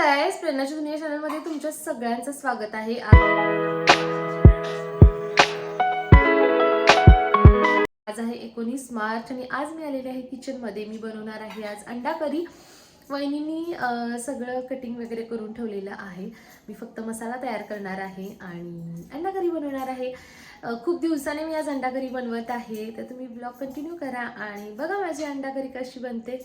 Guys प्रेरणाच्या दुनिया चॅनलमध्ये तुमच्या सगळ्यांचं स्वागत आहे. आज आहे एकोणीस मार्च आणि आज मी आलेले आहे किचनमध्ये मी बनवणार आहे आज अंडा करी वहिनींनी सगळं कटिंग वगैरे करून ठेवलेलं आहे. मी फक्त मसाला तयार करणार आहे आणि अंडा करी बनवणार आहे. खूप दिवसाने मी आज अंडा करी बनवत आहे. तर तुम्ही ब्लॉग कंटिन्यू करा आणि बघा माझी अंडा करी कशी बनते.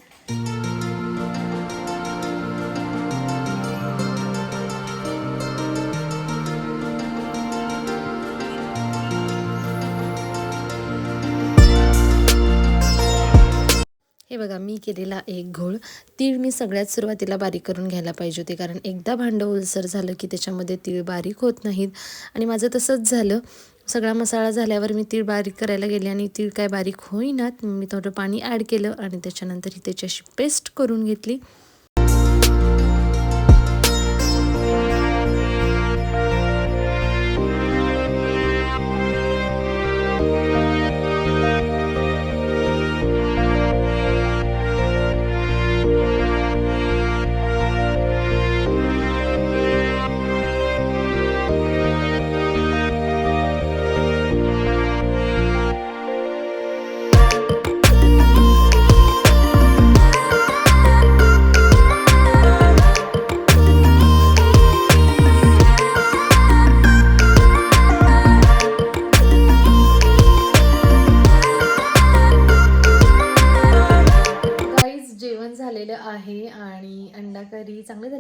हे बघा मी केलेला एक घोळ. तीळ मी सगळ्यात सुरुवातीला बारीक करून घ्यायला पाहिजे होते कारण एकदा भांडं ओलसर झालं की त्याच्यामध्ये तीळ बारीक होत नाहीत. आणि माझं तसंच झालं. सगळा मसाला झाल्यावर मी तीळ बारीक करायला गेले आणि तीळ काय बारीक होईनात. मी थोडं पाणी ॲड केलं आणि त्याच्यानंतर ही त्याची अशी पेस्ट करून घेतली.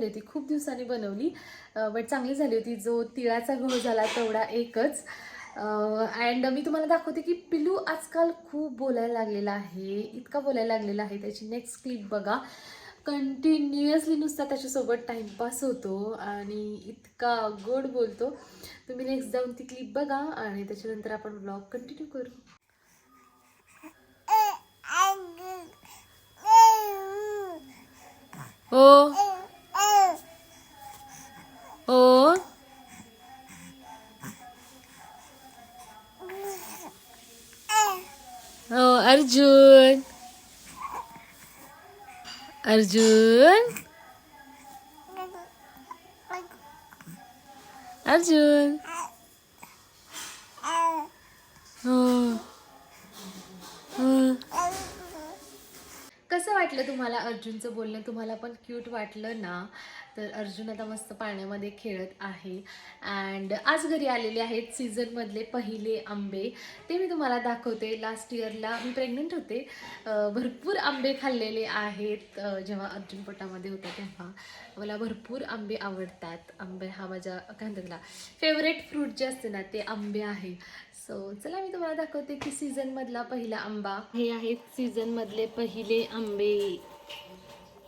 झाली होती खूप दिवसांनी बनवली. बट चांगली झाली होती. जो तिळाचा घोळ झाला तेवढा एकच. अँड मी तुम्हाला दाखवते की पिलू आजकाल खूप बोलायला लागलेला आहे. इतका बोलायला लागलेला आहे. त्याची नेक्स्ट क्लिप बघा. कंटिन्युअसली नुसता त्याच्यासोबत टाईमपास होतो आणि इतका गोड बोलतो. तुम्ही नेक्स्ट जाऊन ती क्लिप बघा आणि त्याच्यानंतर आपण ब्लॉग कंटिन्यू करू. हो. हो हो अर्जुन अर्जुन अर्जुन हो हो कसं वाटलं तुम्हाला अर्जुनचं बोलणं? तुम्हाला पण क्यूट वाटलं ना? तर अर्जुन आता मस्त पाण्यामध्ये खेळत आहे. अँड आज घरी आलेले आहेत सीझनमधले पहिले आंबे. ते मी तुम्हाला दाखवते. लास्ट इयरला मी प्रेग्नंट होते. भरपूर आंबे खाल्लेले आहेत जेव्हा अर्जुन पोटामध्ये होता तेव्हा. मला भरपूर आंबे आवडतात. आंबे हा माझ्या काय म्हणतात फेवरेट फ्रूट जे असते ना ते आंबे आहे. सो चला मी तुम्हाला दाखवते की सीझनमधला पहिला आंबा. हे आहेत सीझनमधले पहिले आंबे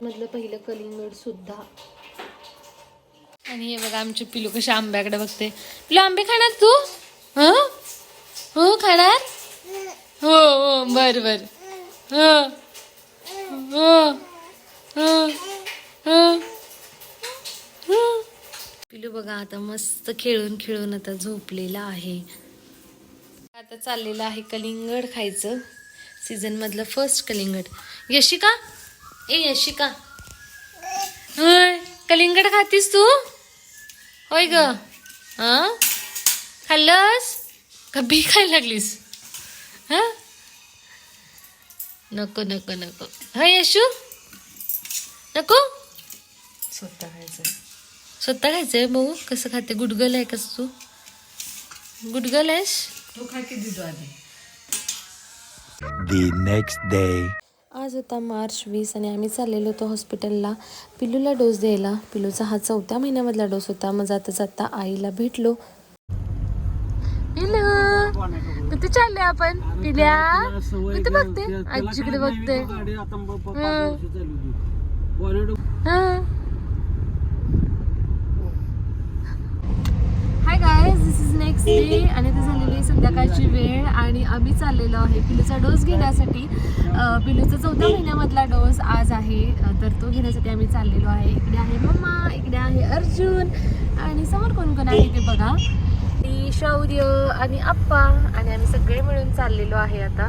मधलं पहिलं कलिंगड सुद्धा. आणि हे बघा आमचे पिलू कशा आंब्याकडे बघते. पिलू आंबे खाणार तू? हं? हो खाणार? हो हो बर बर. हो, हो हो हो हो. पिलू बघा आता मस्त खेळून खेळून आता झोपलेला आहे. आता चाललेलं आहे कलिंगड खायचं. सीझन मधलं फर्स्ट कलिंगड. यशिका? ए यशिका. होय कलिंगड खातीस तू? होय ग. हा? खाल्लंस? का बी खायला लागलीस? हा? नको नको नको. होय यशू? नको? स्वतः खायचं स्वतः खायचंय? भाऊ कसं खाते. गुडगल आहे कसं तू? गुडगल आहेस? तू खा की दिदू आधी the next day. आज होता मार्च वीस आणि आम्ही चाललेलो होतो हॉस्पिटलला. पिलूला डोस द्यायला. पिलूचा हा चौथ्या महिन्यामधला डोस होता. मग जाता जाता आईला भेटलो. पिलू कुठे चालले आपण? पिल्या? कुठे बघते? आजीकडे बघते. Hi guys this is next day आणि संध्याकाळची वेळ आणि आम्ही चाललेलो आहे पिलूचा डोस घेण्यासाठी. पिलूचा चौथ्या महिन्यामधला डोस आज आहे. तर तो घेण्यासाठी आम्ही चाललेलो आहे. इकडे आहे मम्मा इकडे आहे अर्जुन आणि समोर कोण कोण आहे ते बघा. शौर्य आणि आप्पा आणि आम्ही सगळे मिळून चाललेलो आहे आता.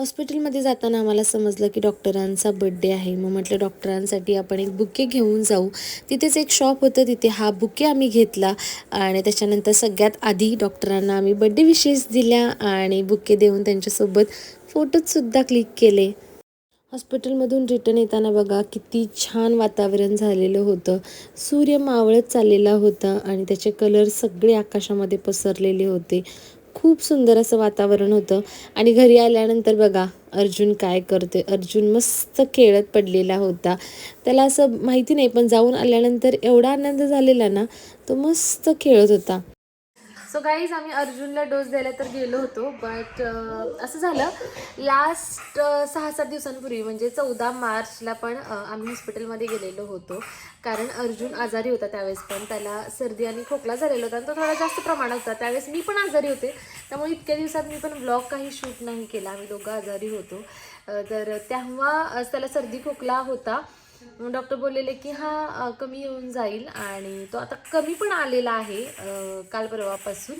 हॉस्पिटलमध्ये जाताना आम्हाला समजलं की डॉक्टरांचा बड्डे आहे. मग म्हटलं डॉक्टरांसाठी आपण एक बुके घेऊन जाऊ. तिथेच एक शॉप होतं. तिथे हा बुके आम्ही घेतला आणि त्याच्यानंतर सगळ्यात आधी डॉक्टरांना आम्ही बड्डे विशेष दिल्या आणि बुके देऊन त्यांच्यासोबत फोटोजसुद्धा क्लिक केले. हॉस्पिटलमधून रिटर्न येताना बघा किती छान वातावरण झालेलं होतं. सूर्य मावळत चाललेला होता आणि त्याचे कलर सगळे आकाशामध्ये पसरलेले होते. खूप सुंदर असं वातावरण होतं. आणि घरी आल्यानंतर बघा अर्जुन काय करते अर्जुन मस्त खेळत पडलेला होता. त्याला असं माहिती नाही पण जाऊन आल्यानंतर एवढा आनंद झालेला ना तो मस्त खेळत होता. सो गाईज आम्ही अर्जुनला डोस द्यायला तर गेलो होतो बट असं झालं लास्ट सहा सात दिवसांपूर्वी म्हणजे चौदा मार्चला पण आम्ही हॉस्पिटलमध्ये गेलेलो होतो. कारण अर्जुन आजारी होता त्यावेळेस पण त्याला सर्दी आणि खोकला झालेला होता आणि तो थोडा जास्त प्रमाणात होता. त्यावेळेस मी पण आजारी होते. त्यामुळे इतक्या दिवसात मी पण ब्लॉग काही शूट नाही केला. आम्ही दोघं आजारी होतो. तर तेव्हा त्याला सर्दी खोकला होता. डॉक्टर बोललेले की हा कमी येऊन जाईल आणि तो आता कमी पण आलेला आहे काल परवापासून.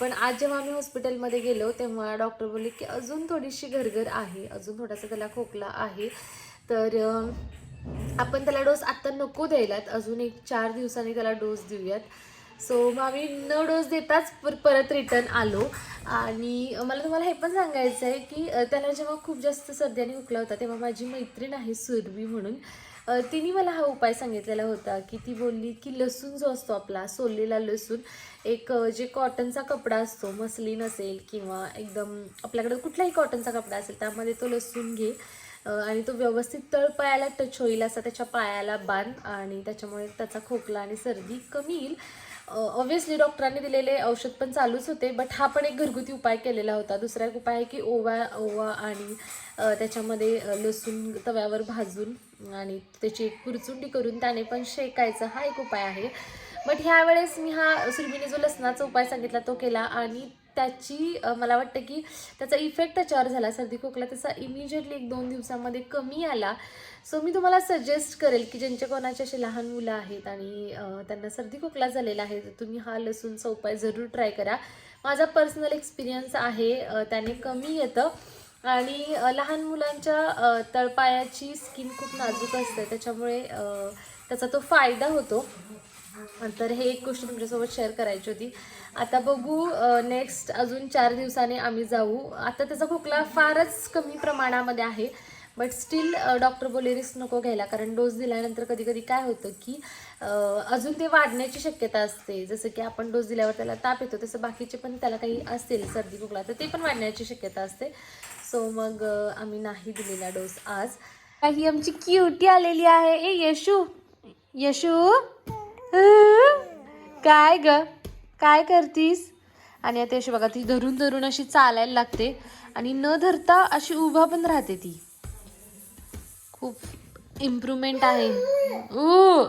पण आज जेव्हा आम्ही हॉस्पिटलमध्ये गेलो तेव्हा डॉक्टर बोलले की अजून थोडीशी घरघर आहे अजून थोडासा त्याला खोकला आहे. तर आपण त्याला डोस आत्ता नको द्यायलात अजून एक चार दिवसांनी त्याला डोस देऊयात. सो मग आम्ही न डोस देताच पर परत रिटर्न आलो. आणि मला तुम्हाला हे पण सांगायचं आहे की त्याला जेव्हा खूप जास्त सध्याने हुकला होता तेव्हा माझी मैत्रीण आहे सुरभी म्हणून. तिने मला हा उपाय सांगितलेला होता की ती बोलली की लसूण जो असतो आपला सोललेला लसूण एक जे कॉटनचा कपडा असतो मसलीन असेल किंवा एकदम आपल्याकडे कुठलाही कॉटनचा कपडा असेल त्यामध्ये तो लसूण घे. आणि तो व्यवस्थित तळपायाला टच होईल असा त्याच्या पायाला बांध आणि त्याच्यामुळे त्याचा खोकला आणि सर्दी कमी येईल. ऑब्व्हियसली डॉक्टरांनी दिलेले औषध पण चालूच होते बट हा पण एक घरगुती उपाय केलेला होता. दुसरा एक उपाय आहे की ओवा ओवा आणि त्याच्यामध्ये लसूण तव्यावर भाजून आणि त्याची एक कुरचुंडी करून त्याने पण शेकायचं हा एक उपाय आहे. बट ह्यावेळेस मी हा सुरभीने जो लसणाचा उपाय सांगितला तो केला आणि त्याची मला वाटतं की त्याचा इफेक्ट त्याच्यावर झाला. सर्दी खोकला त्याचा इमिजिएटली एक दोन दिवसामध्ये कमी आला. सो मी तुम्हाला सजेस्ट करेल की ज्यांच्या कोणाचे असे लहान मुलं आहेत आणि त्यांना सर्दी खोकला झालेला आहे तर तुम्ही हा लसूणचा उपाय जरूर ट्राय करा. माझा पर्सनल एक्सपिरियन्स आहे त्याने कमी येतं. आणि लहान मुलांच्या तळपायाची स्किन खूप नाजूक असते. त्याच्यामुळे त्याचा तो फायदा होतो. तर हे एक गोष्ट तुमच्यासोबत शेअर करायची होती. आता बघू नेक्स्ट अजून चार दिवसाने आम्ही जाऊ. आता त्याचा खोकला फारच कमी प्रमाणामध्ये आहे बट स्टील डॉक्टर बोले रिस्क नको घ्यायला. कारण डोस दिल्यानंतर कधी कधी काय होतं की अजून ते वाढण्याची शक्यता असते. जसं की आपण डोस दिल्यावर त्याला ताप येतो तसं बाकीचे पण त्याला काही असतील सर्दी खोकला तर ते पण वाढण्याची शक्यता असते. सो मग आम्ही नाही दिलेला डोस आज. ही आमची क्युटी आलेली आहे. ए यशू! यशू! काय ग? काय करतीस? आणि आता अशी बघा ती धरून धरून अशी चालायला लागते आणि न धरता अशी उभा पण राहते ती. खूप इम्प्रूव्हमेंट आहे. ऊ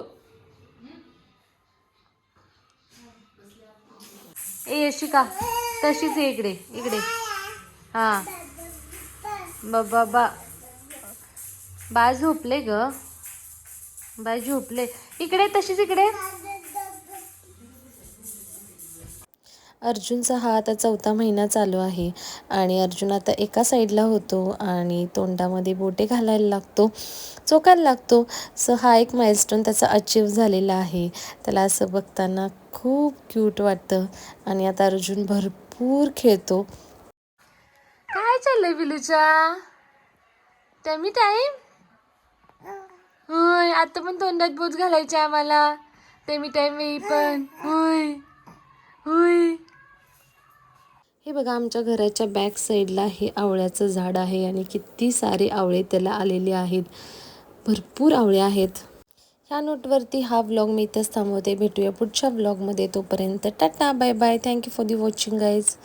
ए यशिका तशीच आहे इकडे इकडे. हा. बाबा बा. बाय झोपले ग. बाय झोपले. इकडे तशीच इकडे. अर्जुनचा हा आता चौथा महिना चालू आहे. आणि अर्जुन आता एका साईडला होतो आणि तोंडामध्ये बोटे घालायला लागतो चोकायला लागतो. सो हा एक माइलस्टोन त्याचा अचीव झालेला आहे. त्याला असं बघताना खूप क्यूट वाटतं. आणि आता अर्जुन भरपूर खेळतो. काय चाललंय बिलूच्या टॅमी टाईम होय आता पण तोंडात बोट घालायचे आम्हाला. टॅमी टाईम येई पण. होय होय. हे बघा आमच्या घराच्या बॅक साईडला हे आवळ्याचं झाड आहे आणि किती सारे आवळे त्याला आलेले आहेत. भरपूर आवळे आहेत. ह्या नोटवरती हा व्लॉग मी इथंच थांबवते. भेटूया पुढच्या व्लॉगमध्ये तोपर्यंत tata bye bye thank you for the watching guys